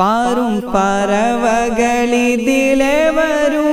പാറും പറവകളിതിലെ വരൂ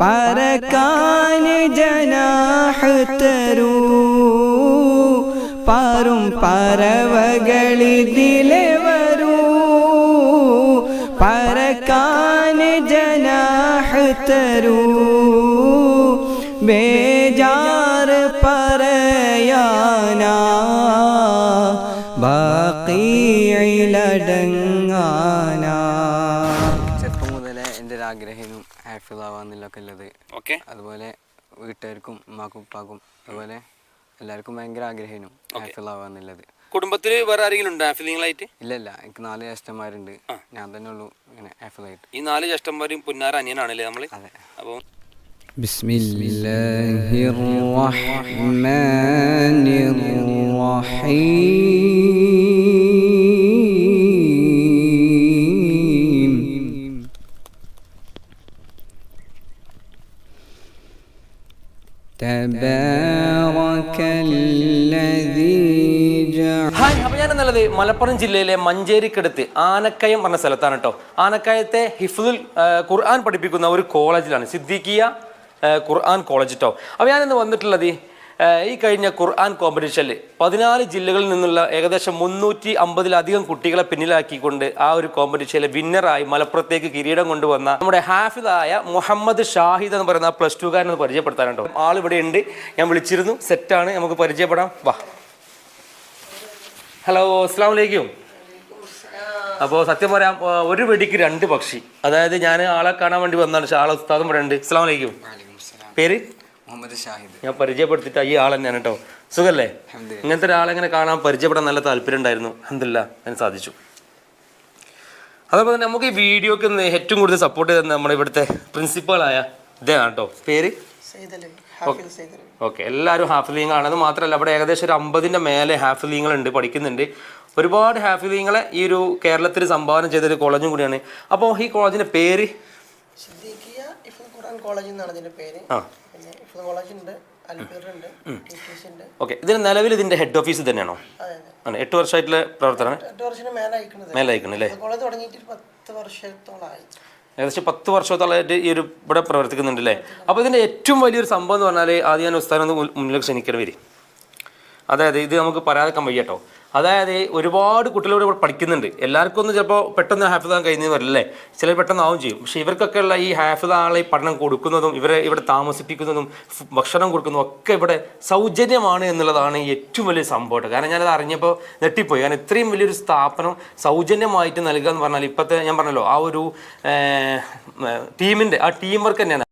പറക്കാന് ജനാഹ് തരൂ പാറും പറവകളിതിലെ വരൂ പറക്കാന് ജനാഹ് തരൂ ബേജാറ് പറയാനാ? ബാക്കിയിലടങ്ങാനാ ആഗ്രഹം ഹാഫിളാവാന്നുള്ളതൊക്കെ ഉള്ളത് ഓക്കെ അതുപോലെ വീട്ടുകാർക്കും ഉമ്മാക്കും ഉപ്പാക്കും അതുപോലെ എല്ലാവർക്കും ഭയങ്കര ആഗ്രഹം ഹാഫിളാവാന്നുള്ളത് കുടുംബത്തിൽ വേറെ ആരെങ്കിലും ഉണ്ടോ ഹാഫിലിങ്ങളായിട്ട് ഇല്ല ഇല്ല എനിക്ക് നാല് ജ്യേഷ്ഠന്മാരുണ്ട് ഞാൻ തന്നെ ഉള്ളൂ ഇങ്ങനെ ഹാഫിളായിട്ട് ഈ നാല് ജ്യേഷ്ഠന്മാരും പുന്നാര അനിയനാണല്ലേ നമ്മൾ അതെ അപ്പോൾ بسم الله الرحمن الرحيم മലപ്പുറം ജില്ലയിലെ മഞ്ചേരിക്കടുത്ത് ആനക്കയം പറഞ്ഞ സ്ഥലത്താണ് കേട്ടോ ആനക്കയത്തെ ഹിഫുൽ ഖുർആൻ പഠിപ്പിക്കുന്ന ഒരു കോളേജിലാണ് സിദ്ദീഖിയ ഖുർആൻ കോളേജ് കേട്ടോ അപ്പോൾ ഞാനിന്ന് വന്നിട്ടുള്ളത് ഈ കഴിഞ്ഞ ഖുർആൻ കോമ്പറ്റീഷനിൽ പതിനാല് ജില്ലകളിൽ നിന്നുള്ള ഏകദേശം മുന്നൂറ്റി അമ്പതിലധികം കുട്ടികളെ പിന്നിലാക്കിക്കൊണ്ട് ആ ഒരു കോമ്പറ്റീഷനിലെ വിന്നറായി മലപ്പുറത്തേക്ക് കിരീടം കൊണ്ടുവന്ന നമ്മുടെ ഹാഫിദായ മുഹമ്മദ് ഷാഹിദ് എന്ന് പറയുന്ന പ്ലസ് ടു കാരനെ പരിചയപ്പെടുത്താനുണ്ടോ ആൾ ഇവിടെ ഉണ്ട് ഞാൻ വിളിച്ചിരുന്നു സെറ്റാണ് നമുക്ക് പരിചയപ്പെടാം. വാ. ഹലോ അസ്സാം വലൈക്കും അപ്പോൾ സത്യം പറയാം ഒരു വെടിക്ക് രണ്ട് പക്ഷി. അതായത് ഞാൻ ആളെ കാണാൻ വേണ്ടി വന്നാണ് പക്ഷേ ആളെ ഉസ്താദും ഇവിടെ ഉണ്ട്. അസ്സാം വലൈക്കും പേര്? മുഹമ്മദ് ഷാഹിദ്. ഞാൻ പരിചയപ്പെടുത്തിയിട്ട് ഈ ആൾ തന്നെയാണ് കേട്ടോ. സുഖല്ലേ? ഇങ്ങനത്തെ ഇങ്ങനത്തെ ഒരാളെങ്ങനെ കാണാൻ പരിചയപ്പെടാൻ നല്ല താല്പര്യം ഉണ്ടായിരുന്നു. അഹമ്മദില്ല അതിന് സാധിച്ചു. അതേപോലെ തന്നെ നമുക്ക് ഈ വീഡിയോക്ക് ഏറ്റവും കൂടുതൽ സപ്പോർട്ട് ചെയ്തത് നമ്മുടെ ഇവിടുത്തെ പ്രിൻസിപ്പളായ ഇതാണ് കേട്ടോ. പേര്? ഓക്കെ എല്ലാവരും ഹാഫ് ആണ്. അത് മാത്രമല്ല അവിടെ ഏകദേശം ഒരു അമ്പതിന്റെ മേലെ ഹാഫിലീങ്ങളുണ്ട് പഠിക്കുന്നുണ്ട്. ഒരുപാട് ഹാഫ് ലീങ്ങളെ ഈ ഒരു കേരളത്തിൽ സംഭാവന ചെയ്തൊരു കോളേജും കൂടിയാണ്. അപ്പോൾ ഈ കോളേജിന്റെ പേര്? കോളേജ് എന്നാണ് പേര്. ആ. കോളേജ് ഉണ്ട് ഉണ്ട്. ഓക്കെ ഇതിന് നിലവിൽ ഇതിന്റെ ഹെഡ് ഓഫീസ് തന്നെയാണോ? ആണ്. എട്ട് വർഷമായിട്ടുള്ള പ്രവർത്തനം എട്ട് വർഷത്തിന് മേലെ അയക്കുന്നത് അല്ലേ കോളേജ് തുടങ്ങിയിട്ട് പത്ത് വർഷത്തോളമായി ഏകദേശം പത്ത് വർഷത്തോളമായിട്ട് ഈ ഒരു ഇവിടെ പ്രവർത്തിക്കുന്നുണ്ട് അല്ലേ അപ്പോൾ ഇതിന്റെ ഏറ്റവും വലിയൊരു സംഭവം എന്ന് പറഞ്ഞാൽ ആദ്യം ഞാൻ ഉസ്താനൊന്ന് മുന്നിലേക്ക് ക്ഷണിക്കേണ്ടി വരും. അതായത് ഇത് നമുക്ക് പറയാതെക്കാൻ വയ്യ കേട്ടോ. അതായത് ഒരുപാട് കുട്ടികളോട് ഇവിടെ പഠിക്കുന്നുണ്ട്. എല്ലാവർക്കും ഒന്നും ചിലപ്പോൾ പെട്ടെന്ന് ഹാഫിദാൻ കഴിഞ്ഞു വരില്ലേ? ചിലർ പെട്ടെന്ന് ആവും ചെയ്യും. പക്ഷേ ഇവർക്കൊക്കെയുള്ള ഈ ഹാഫിദാളെ പഠനം കൊടുക്കുന്നതും ഇവരെ ഇവിടെ താമസിപ്പിക്കുന്നതും ഭക്ഷണം കൊടുക്കുന്നതും ഒക്കെ ഇവിടെ സൗജന്യമാണ് എന്നുള്ളതാണ് ഏറ്റവും വലിയ സംഭവം. കാരണം ഞാനത് അറിഞ്ഞപ്പോൾ നെട്ടിപ്പോയി കാരണം ഇത്രയും വലിയൊരു സ്ഥാപനം സൗജന്യമായിട്ട് നൽകുക എന്ന് പറഞ്ഞാൽ ഇപ്പോഴത്തെ ഞാൻ പറഞ്ഞല്ലോ ആ ഒരു ടീമിന്റെ ആ ടീം വർക്ക് തന്നെയാണ്.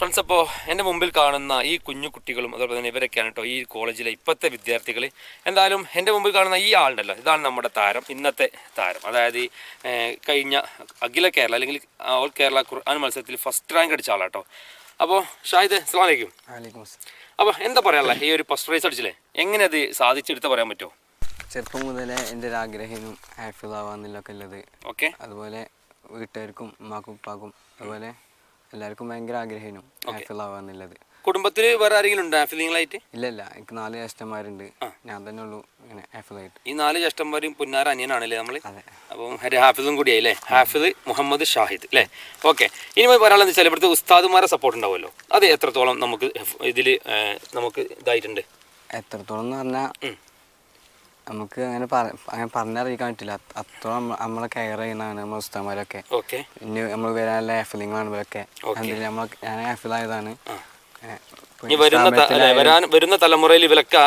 ഫ്രണ്ട്സ് അപ്പോൾ എന്റെ മുമ്പിൽ കാണുന്ന ഈ കുഞ്ഞു കുട്ടികളും അതുപോലെ തന്നെ ഇവരൊക്കെയാണ് കേട്ടോ ഈ കോളേജിലെ ഇപ്പോഴത്തെ വിദ്യാർത്ഥികൾ എന്തായാലും എന്റെ മുമ്പിൽ കാണുന്ന ഈ ആളുണ്ടല്ലോ ഇതാണ് നമ്മുടെ താരം ഇന്നത്തെ താരം. അതായത് ഈ, കഴിഞ്ഞ അഖില കേരള അല്ലെങ്കിൽ ഓൾ കേരള ഖുർആൻ മത്സരത്തിൽ ഫസ്റ്റ് റാങ്ക് അടിച്ച ആളാട്ടോ. അപ്പോൾ ഷാഹിദ് അസ്സാം വലൈക്കും അപ്പോൾ എന്താ പറയാനുള്ള ഈ ഒരു ഫസ്റ്റ് പ്രൈസ് അടിച്ചില്ലേ? എങ്ങനെ അത് സാധിച്ചെടുത്ത് പറയാൻ പറ്റുമോ ചെറുപ്പം മുതലേ എന്റെ ഒരു ആഗ്രഹം ഹാഫിളാവാന്നുള്ളതൊക്കെ ഉള്ളത് ഓക്കെ. അതുപോലെ വീട്ടുകാർക്കും ഉമ്മാക്കും ഉപ്പാക്കും അതുപോലെ എല്ലാവർക്കും ഭയങ്കര ആഗ്രഹമായിരുന്നു ആഗ്രഹം ഹാഫിളാവാന്നുള്ളത് കുടുംബത്തിൽ വേറെ ആരെങ്കിലും ഉണ്ടോ ഫീലിങ്ങളായിട്ട് ഇല്ല ഇല്ല എനിക്ക് നാല് ജ്യേഷ്ഠന്മാരുണ്ട്. ഞാൻ തന്നെ ഉള്ളൂ ഇങ്ങനെ ഹാഫിളായിട്ട് ഈ നാല് ജ്യേഷ്ഠന്മാരും പുന്നാര അനിയനാണല്ലേ നമ്മൾ അപ്പം ഹാഫിദും കൂടിയായി അല്ലേ ഹാഫിദ് മുഹമ്മദ് ഷാഹിദ് അല്ലേ ഓക്കെ. ഇനി പറയാനുള്ളത് വെച്ചാൽ ഇവിടുത്തെ ഉസ്താദുമാരെ സപ്പോർട്ട് ഉണ്ടാവുമല്ലോ. അത് എത്രത്തോളം നമുക്ക് ഇതിൽ നമുക്ക് ഇതായിട്ടുണ്ട്? എത്രത്തോളം എന്ന് പറഞ്ഞാൽ. നമുക്ക് അങ്ങനെ അങ്ങനെ പറഞ്ഞറിയിക്കാൻ പറ്റില്ല. അത്ര അത്രയും നമ്മളെ കെയർ ചെയ്യുന്നതാണ് നമ്മുടെ ഉസ്താമാരൊക്കെ ഇനി നമ്മൾ വരാനുള്ള ആഫിലിങ്ങാണ് ഇവരൊക്കെ. നമ്മൾ ഞാൻ ഹാഫിലായതാണ് ഇനി വരുന്ന തലമുറയിൽ ഇവരൊക്കെ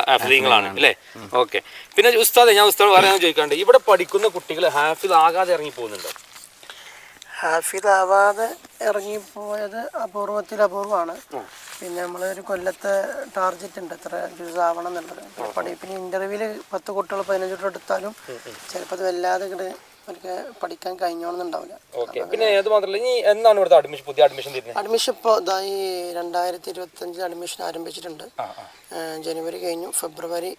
അല്ലേ? ഓക്കെ. പിന്നെ ഉസ്താദ് ഞാൻ ഉസ്താദ് പറയാൻ ചോദിക്കാണ്ട് ഇവിടെ പഠിക്കുന്ന കുട്ടികൾ ഹാഫിൽ ആകാതെ ഇറങ്ങി പോകുന്നുണ്ടോ? ഹാഫിദ് ആവാതെ ഇറങ്ങിപ്പോയത് അപൂർവത്തിൽ അപൂർവമാണ് പിന്നെ നമ്മളൊരു കൊല്ലത്തെ ടാർജറ്റ് ഉണ്ട്. എത്ര ജ്യൂസ് ആവണം എന്നുള്ളത്. പഠി പിന്നെ ഇന്റർവ്യൂൽ പത്ത് കുട്ടികൾ പതിനഞ്ച് കുട്ടികൾ എടുത്താലും ചിലപ്പോൾ അത് വല്ലാതെ ഇങ്ങോട്ട് അവർക്ക് പഠിക്കാൻ കഴിഞ്ഞോണമെന്നുണ്ടാവില്ല ഓക്കെ പിന്നെ അത് മാത്രമല്ല ഇനി എന്നാണ് ഇവിടുത്തെ അഡ്മിഷൻ പുതിയ അഡ്മിഷൻ തരുന്നത് അഡ്മിഷൻ ഇപ്പോൾ ഇതായി രണ്ടായിരത്തി ഇരുപത്തഞ്ച് അഡ്മിഷൻ ആരംഭിച്ചിട്ടുണ്ട്. ജനുവരി കഴിഞ്ഞു. ഫെബ്രുവരി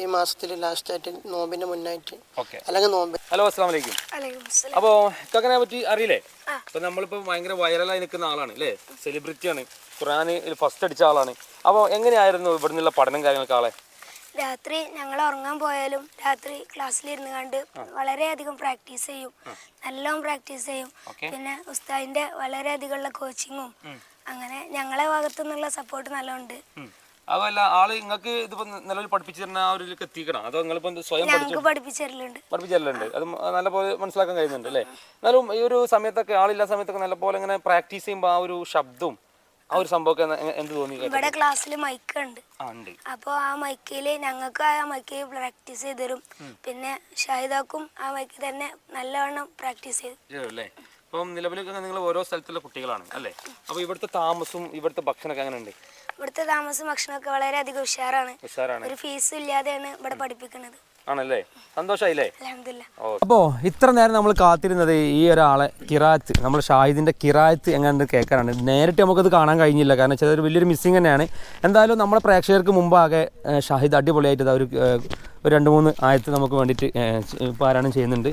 ഈ മാസത്തിൽ ലാസ്റ്റ് ആയിട്ട് നോമ്പിന്റെ മുന്നായിട്ട്. അല്ലെങ്കിൽ നോമ്പ്. ഹലോ അസ്സാം വലൈക്കും അപ്പോ ഇക്കങ്ങനെ പറ്റി അറിയില്ലേ? അപ്പൊ നമ്മളിപ്പോ ഭയങ്കര വൈറലായി നിൽക്കുന്ന ആളാണ് അല്ലേ സെലിബ്രിറ്റിയാണ് ഖുറാന് ഫസ്റ്റ് അടിച്ച ആളാണ്. അപ്പോൾ എങ്ങനെയായിരുന്നു ഇവിടെ നിന്നുള്ള പഠനം കാര്യങ്ങളൊക്കെ ആളെ? രാത്രി ഞങ്ങൾ ഉറങ്ങാൻ പോയാലും രാത്രി ക്ലാസ്സിലിരുന്ന് കണ്ട് വളരെയധികം പ്രാക്ടീസ് ചെയ്യും. നല്ലോണം പ്രാക്ടീസ് ചെയ്യും. പിന്നെ ഉസ്താദിന്റെ വളരെയധികമുള്ള കോച്ചിങ്ങും അങ്ങനെ ഞങ്ങളെ ഭാഗത്തു നിന്നുള്ള സപ്പോർട്ട് നല്ലോണ്ട് അതല്ല ആൾ നിങ്ങൾക്ക് ഇതിപ്പോ നിലവിൽ പഠിപ്പിച്ചു തരുന്ന ആ ഒരു ഇതിലേക്ക് എത്തിക്കണം. അതോ നിങ്ങളിപ്പോ സ്വയം ഞങ്ങൾക്ക് പഠിപ്പിച്ചു തരലുണ്ട്. പഠിപ്പിച്ചല്ലുണ്ട് അത് നല്ലപോലെ മനസ്സിലാക്കാൻ കഴിയുന്നുണ്ട് അല്ലേ? എന്നാലും ഈ ഒരു സമയത്തൊക്കെ ആളില്ലാ സമയത്തൊക്കെ നല്ലപോലെ ഇങ്ങനെ പ്രാക്ടീസ് ചെയ്യുമ്പോൾ ആ ഒരു ശബ്ദവും ആ ഒരു സംഭവമൊക്കെ എന്ത് തോന്നി ഇവിടെ ക്ലാസ്സിൽ മൈക്ക് ഉണ്ട്. അപ്പോൾ ആ മൈക്കിൽ ഞങ്ങൾക്ക് ആ മൈക്കിൽ പ്രാക്ടീസ് ചെയ്ത് തരും. പിന്നെ ഷാഹിദാക്കും ആ മൈക്കിൽ തന്നെ നല്ലവണ്ണം പ്രാക്ടീസ് ചെയ്തു അല്ലേ? നിലവിലൊക്കെ നിങ്ങൾ ഓരോ സ്ഥലത്തുള്ള കുട്ടികളാണ് അല്ലേ? അപ്പോൾ ഇവിടുത്തെ താമസവും ഇവിടുത്തെ ഭക്ഷണമൊക്കെ അങ്ങനെ ഉണ്ട് ഇവിടുത്തെ താമസം ഭക്ഷണമൊക്കെ വളരെയധികം ഉഷാറാണ്. ഉഷാറാണ്. ഒരു ഫീസ് ഇല്ലാതെയാണ് ഇവിടെ പഠിപ്പിക്കുന്നത്. ആണല്ലേ? സന്തോഷമായില്ലേ അപ്പോൾ ഇത്ര നേരം നമ്മൾ കാത്തിരുന്നത് ഈ ഒരാളെ കിറാത്ത് നമ്മൾ ഷാഹിദിന്റെ കിറാത്ത് എങ്ങനെ കേൾക്കാനാണ്. നേരിട്ട് നമുക്കത് കാണാൻ കഴിഞ്ഞില്ല. കാരണം വെച്ചാൽ ഒരു വലിയൊരു മിസ്സിങ് തന്നെയാണ്. എന്തായാലും നമ്മുടെ പ്രേക്ഷകർക്ക് മുമ്പാകെ ഷാഹിദ് അടിപൊളിയായിട്ട് ഒരു ഒരു രണ്ട് മൂന്ന് ആയത്ത് നമുക്ക് വേണ്ടിയിട്ട് പാരായണം ചെയ്യുന്നുണ്ട്.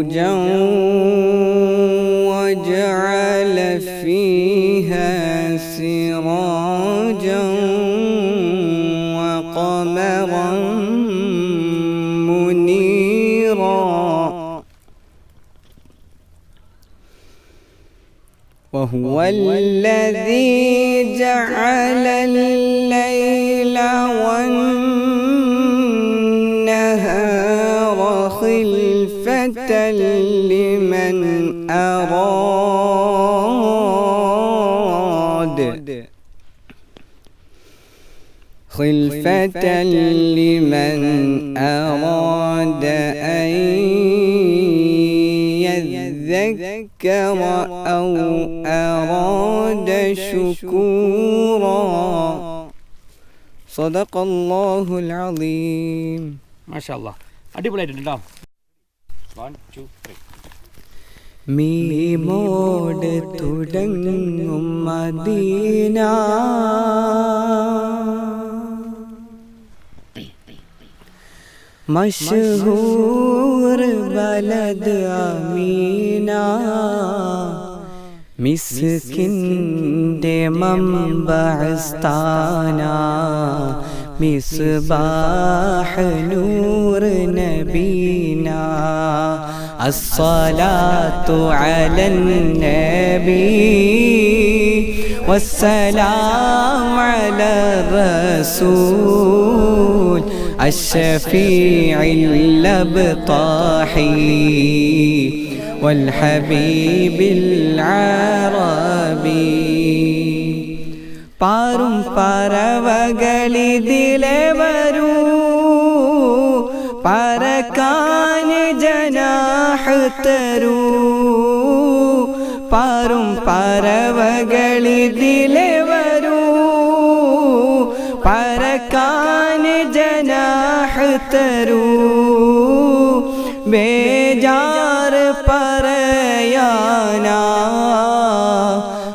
بروجا وجعل فيها سراجا وقمرا منيرا. وهو خلفة لمن أراد خلفة لمن أراد أن يذكر أو أراد شكورا صدق الله العظيم മാഷാ അടിപൊളിയായിട്ടുണ്ട് കേട്ടോ മീമോട് തുടങ്ങും മദീന. മഷഹൂർ ബലദ് അമീന. മിസ്കിന്റെ മമ്പസ്ഥാന مصباح نور نبينا. الصلاة على النبي. والسلام على الرسول. الشفيع اللبطاحي والحبيب العربي. പാറും പറവകളിതിലെ വരൂ. പറക്കാന് ജനാഹ് തരൂ പാറും പറവകളിതിലെ വരൂ. പറക്കാന് ജനാഹ് തരൂ ബേജാർ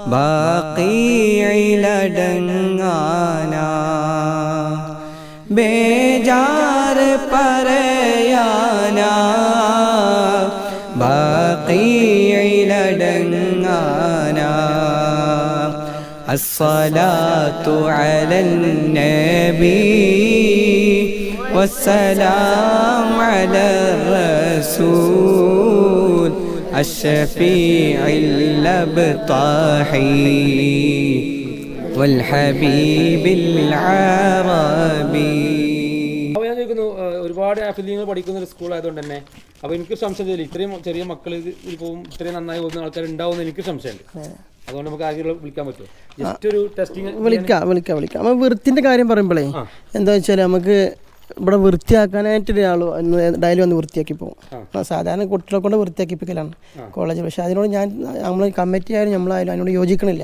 ബാക്കിയിലടങ്ങാനാ الصلاة على النبي والسلام على الرسول الشفيع الأبطاحي والحبيب العربي ഒരുപാട് ആഫിലിങ്ങൾ പഠിക്കുന്ന ഒരു സ്കൂൾ ആയതുകൊണ്ട് തന്നെ അപ്പോൾ എനിക്ക് സംശയം സംശയമില്ല ഇത്രയും ചെറിയ മക്കൾ ഇപ്പം ഇപ്പോൾ ഇത്രയും നന്നായി പോകുന്ന ആൾക്കാർ ഉണ്ടാവും എനിക്ക് സംശയമുണ്ട്. അതുകൊണ്ട് നമുക്ക് ആരെങ്കിലും വിളിക്കാൻ പറ്റുമോ? ജസ്റ്റ് ഒരു ടെസ്റ്റിംഗ് വിളിക്കാം വിളിക്കാം വിളിക്കാം. നമ്മൾ വൃത്തിന്റെ കാര്യം പറയുമ്പോഴേ എന്താ വെച്ചാൽ നമുക്ക് ഇവിടെ വൃത്തിയാക്കാനായിട്ട് ഒരാൾ ഡയലി വന്ന് വൃത്തിയാക്കി പോകും സാധാരണ കുട്ടികളെ കൊണ്ട് വൃത്തിയാക്കിപ്പിക്കലാണ്. കോളേജ്. പക്ഷെ അതിനോട് ഞാൻ നമ്മൾ കമ്മിറ്റി ആയാലും നമ്മളായാലും അതിനോട് യോജിക്കണില്ല.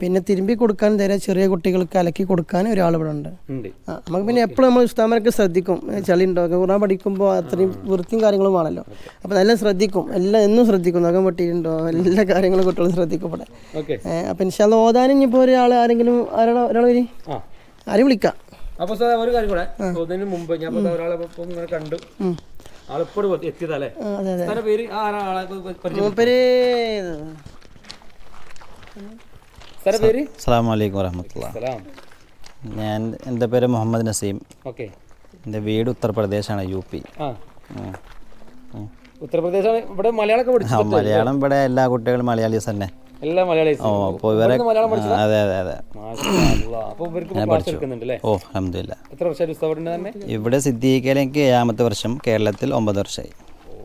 പിന്നെ തിരുമ്പി കൊടുക്കാൻ തരാം ചെറിയ കുട്ടികൾക്ക് അലക്കി കൊടുക്കാൻ ഒരാൾ ഇവിടെ ഉണ്ട്. നമുക്ക് പിന്നെ എപ്പോഴും നമ്മൾ ഉസ്താമരൊക്കെ ശ്രദ്ധിക്കും. ചളി ഉണ്ടോ ഖുറാൻ പഠിക്കുമ്പോൾ അത്രയും വൃത്തിയും കാര്യങ്ങളും ആണല്ലോ അപ്പം എല്ലാം ശ്രദ്ധിക്കും. എല്ലാം എന്നും ശ്രദ്ധിക്കും. നഖം പൊട്ടിയിട്ടുണ്ടോ? എല്ലാ കാര്യങ്ങളും കുട്ടികൾ ശ്രദ്ധിക്കും ഇവിടെ. അപ്പം ഇൻഷാല്ല ഓതാനും ഇപ്പോൾ ഒരാൾ ആരെങ്കിലും ഒരാൾ ഒരാൾ വരി? ആ. ആരെയും വിളിക്കാം. അപ്പോൾ സാർ ഒരു കാര്യം കൂടെ. അതിന് മുമ്പ് ഞാൻ ഒരാളെ ഇങ്ങനെ കണ്ടു. ആളിപ്പോഴും എത്തിയതല്ലേ? പേര്? മൂപ്പര് പേര്? അസ്സാം വലൈക്കും വരഹമത്തുള്ള ഞാൻ എന്റെ പേര് മുഹമ്മദ് നസീം. ഓക്കെ. എന്റെ വീട് ഉത്തർപ്രദേശാണ് യു പി. ഉത്തർപ്രദേശ് ഉത്തർപ്രദേശാണ് ഇവിടെ മലയാളം ഇവിടെ എല്ലാ കുട്ടികളും മലയാളീസ് തന്നെ. എല്ലാ മലയാളീസ് ഓ അപ്പോൾ ഇവരെ മലയാളം അതെ അതെ അതെ. അപ്പോൾ ഇവർക്ക് ക്ലാസ് എടുക്കുന്നുണ്ട് അല്ലേ ഓ അഹമ്മദില്ല എത്ര തന്നെ? ഇവിടെ സിദ്ദീഖയിൽ എനിക്ക് ഏഴാമത്തെ വർഷം കേരളത്തിൽ ഒമ്പത് വർഷമായി.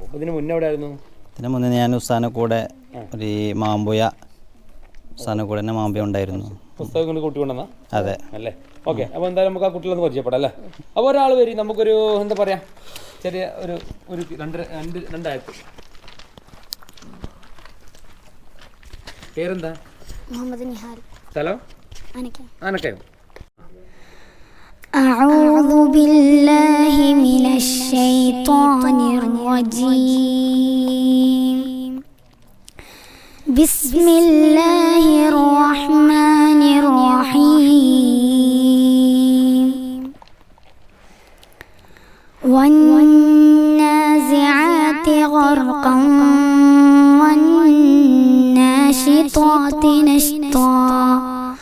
ഇതിനു ഇതിന് മുന്നേ എവിടെ ആയിരുന്നു? ഇതിന് മുന്നേ ഞാൻ ഉസ്താനെ കൂടെ ഒരു ഈ മാമ്പുയ ഉസ്താനെ കൂടെ തന്നെ മാമ്പുയ ഉണ്ടായിരുന്നു. പുസ്തകം കൊണ്ട് കൂട്ടിക്കൊണ്ടെന്നാ അതെ. അല്ലേ? ഓക്കെ അപ്പോൾ എന്തായാലും നമുക്ക് ആ കുട്ടികളൊന്ന് പരിചയപ്പെടാം അല്ലേ? അപ്പോൾ ഒരാൾ വരും നമുക്കൊരു എന്താ പറയാ? ചെറിയ ഒരു ഒരു രണ്ട് രണ്ട് രണ്ടായിരത്തി. പേരെന്താ മുഹമ്മദ് നിഹാൽ സ്ഥലം അനക്ക ആനക്കയം أعوذ بالله من الشيطان الرجيم بسم الله الرحمن الرحيم والنازعات غرقا والناشطات نشطا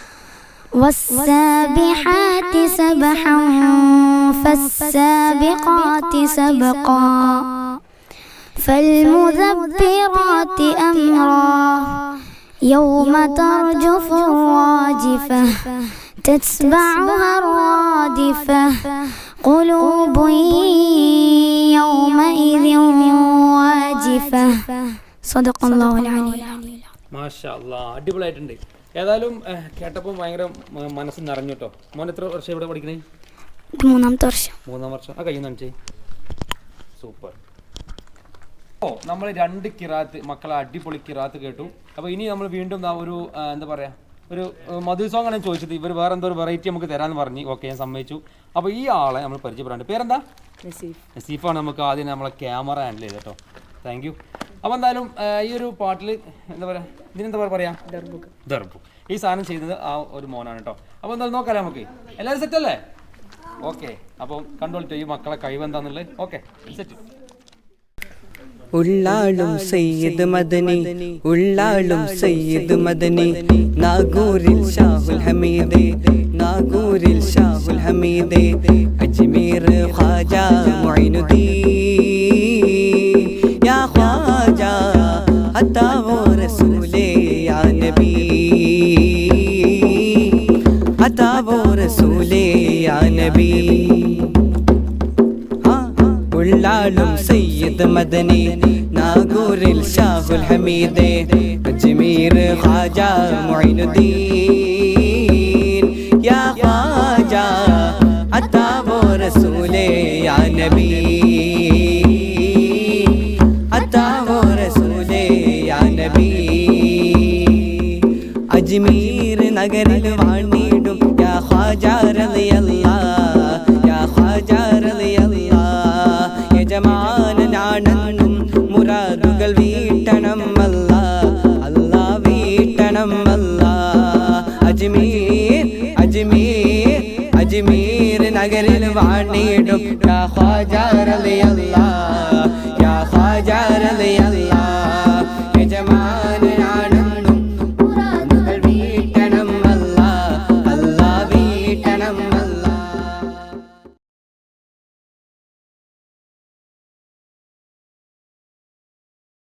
والسابحات سبحا فالسابقات سبقا فالمدبرات أمرا يوم ترجف الراجفة تتبعها الرادفة قلوب يومئذ واجفة صدق الله العلي العظيم. മാഷാ അടിപൊളിയായിട്ടുണ്ട്. ഏതായാലും കേട്ടപ്പോൾ ഭയങ്കര മനസ്സ് നിറഞ്ഞു കേട്ടോ മോൻ എത്ര വർഷം ഇവിടെ പഠിക്കണേ? മൂന്നാമത്തെ വർഷം. മൂന്നാം വർഷം. ആ കയ്യിൽ നിന്ന് സൂപ്പർ. ഓ നമ്മൾ രണ്ട് കിറാത്ത് മക്കളെ അടിപൊളി കിറാത്ത് കേട്ടു. അപ്പോൾ ഇനി നമ്മൾ വീണ്ടും ഒരു എന്താ പറയാ ഒരു മധു സോങ് ആണ് ചോദിച്ചത്. ഇവർ വേറെ എന്തോ ഒരു വെറൈറ്റി നമുക്ക് തരാന്ന് പറഞ്ഞു. ഓക്കെ ഞാൻ സമ്മതിച്ചു. അപ്പോൾ ഈ ആളെ നമ്മൾ പരിചയപ്പെടാണ്ട്. പേരെന്താ? നസീഫാണ് നമുക്ക് ആദ്യം നമ്മളെ ക്യാമറ ഹാൻഡിൽ ചെയ്ത് കേട്ടോ. Thank you. അപ്പോൾ എന്തായാലും ഈ ഒരു പാട്ടിൽ എന്താ പറയുക ഇതിനെന്താ പറയാ ദർബു ഈ സാധനം ചെയ്യുന്നത് ആ ഒരു മോനാണ് കേട്ടോ. അപ്പോൾ എന്തായാലും നോക്കാം നമുക്ക്. എല്ലാവരും സെറ്റ് അല്ലേ? ഓക്കെ അപ്പോൾ കണ്ടോളിട്ടോ ഈ മക്കളെ കഴിവെന്താന്നുള്ളത് ഓക്കെ സെറ്റ് ഉള്ളാളും സയ്യിദ് മദനി ഉള്ളാളും സയ്യിദ് മദനി. നാഗൂരിൽ ഷാഹുൽ ഹമീദ് നാഗൂരിൽ ഷാഹുൽ ഹമീദ്. അജ്മീർ ഖാജ മുഈനുദ്ദീൻ. സയ്യിദ് മദനി നാഗൂരിൽ ഷാഹുൽ ഹമീദ് അജ്മീർ ഖാജ മുഈനുദ്ദീൻ അജ്മീർ അജ്മീർ അജ്മീർ നഗരിൽ വാണിടും. ഖാജ റളിയല്ലാഹ്